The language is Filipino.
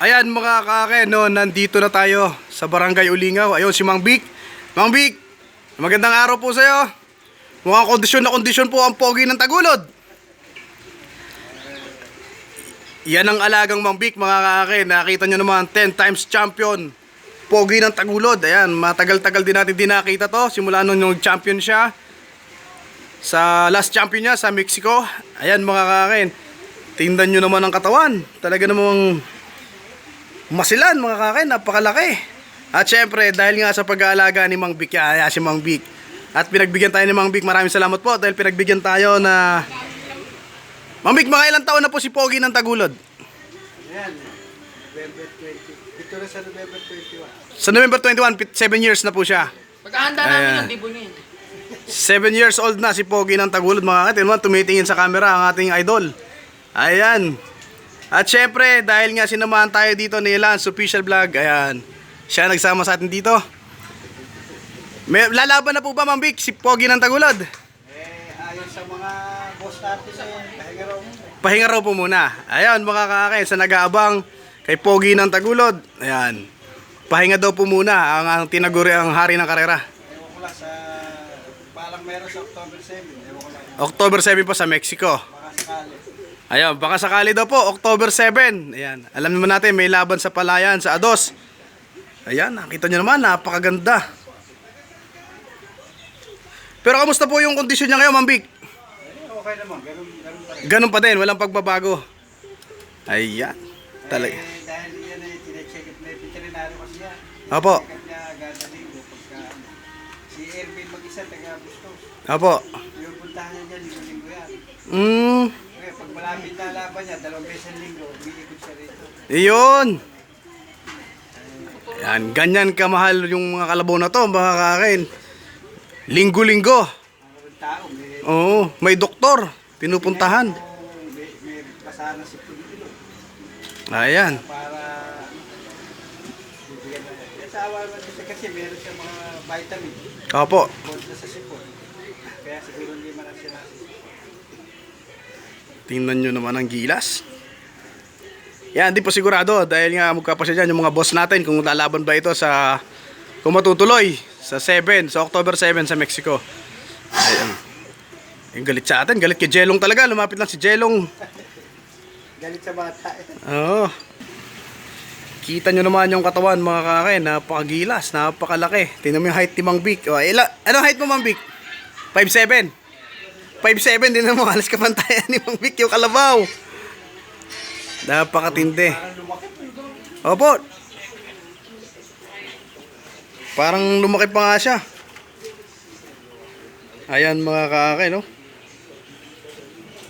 Ayan mga kake, no, nandito na tayo sa Barangay Ulingaw. Ayun si Mang Bik. Mang Bik, magandang araw po sa'yo. Mukhang kondisyon na kondisyon po ang pogi ng tagulod. Yan ang alagang Mang Bik mga kake. Nakita nyo naman, 10 times champion. Pogi ng tagulod. Ayan, matagal-tagal din natin din nakita to. Simula nung yung champion siya. Sa last champion niya sa Mexico. Ayan mga kake. Tingnan nyo naman ang katawan. Talaga namang masilan mga kakain, napakalaki. At syempre, dahil nga sa pag-aalaga ni Mang Vic, kaya si Mang Vic. At pinagbigyan tayo ni Mang Vic, maraming salamat po dahil pinagbigyan tayo na... Mang Vic, mga ilang taon na po si Pogi ng Tagulod? Ayan, November 20. Ito na sa November 21. Sa November 21, 7 years na po siya. Pagkahanda namin yung dibo niya yun. 7 years old na si Pogi ng Tagulod mga kakain. Naman, tumitingin sa camera ang ating idol. Ayan. At syempre, dahil nga sinamahan tayo dito ni Lance Official Vlog, ayan. Siya nagsama sa atin dito. May, lalaban na po ba, Ma'am Vic, si Pogi ng Tagulod? Eh, ayon sa mga boss natin eh, pahinga raw muna. Pahinga raw po muna. Ayan, mga kakain, sa nag-aabang kay Pogi ng Tagulod. Ayan. Pahinga daw po muna ang, ang tinaguri ang hari ng karera. Ewan ko lang sa, palang meron sa October 7. Ewan ko lang, October 7 po sa Mexico. baka sakali. Ayan, baka sakali daw po, October 7. Ayan, alam naman natin, may laban sa Palayan, sa Ados. Ayan, nakita nyo naman, napakaganda. Pero kamusta po yung kondisyon niya ngayon, Mambik? Okay naman, ganun, ganun pa rin. Ganun pa din, walang pagbabago. Ayan, talaga. Eh, dahil yan ay tinecheck up na yung veterinary kasi yan. Opo. Ano. Si Erwin mag-isa, taga Bustos. Opo. Yung puntahan niya linggo-linggo yan. Mm, malapit na laban niya, dalawang beses linggo, umiikot siya rito. iyon. Ayan, ganyan kamahal yung mga kalabaw na to, mga kakain. Linggo-linggo. Tao, may, Oo, may doktor, pinupuntahan. may, may pasana si Pulilo. Ayan. para bibigyan na. Kaya sa awa naman siya kasi meron siya mga vitamin. Opo. Kontra sa sipon. Kaya siguro hindi man siya natin. Tingnan nyo naman ang gilas. Yan, di po sigurado dahil nga magkapasya dyan yung mga boss natin kung lalaban ba ito sa kung matutuloy sa 7, sa October 7 sa Mexico. Ayan. Yung galit sa atin, galit kay Jelong talaga. Lumapit lang si Jelong. Galit sa bata. Oo. Kita nyo naman yung katawan mga kakain, napakagilas, napakalaki. Tingnan mo yung height ni Mang Vic. O, ila, ano height mo Mang Vic? 5'7". 5'7", din mo, halos kapantayan ni Mang Vic yung kalabaw. Napakatindi. Opo. Parang lumaki pa nga siya. Ayan mga kakain, no?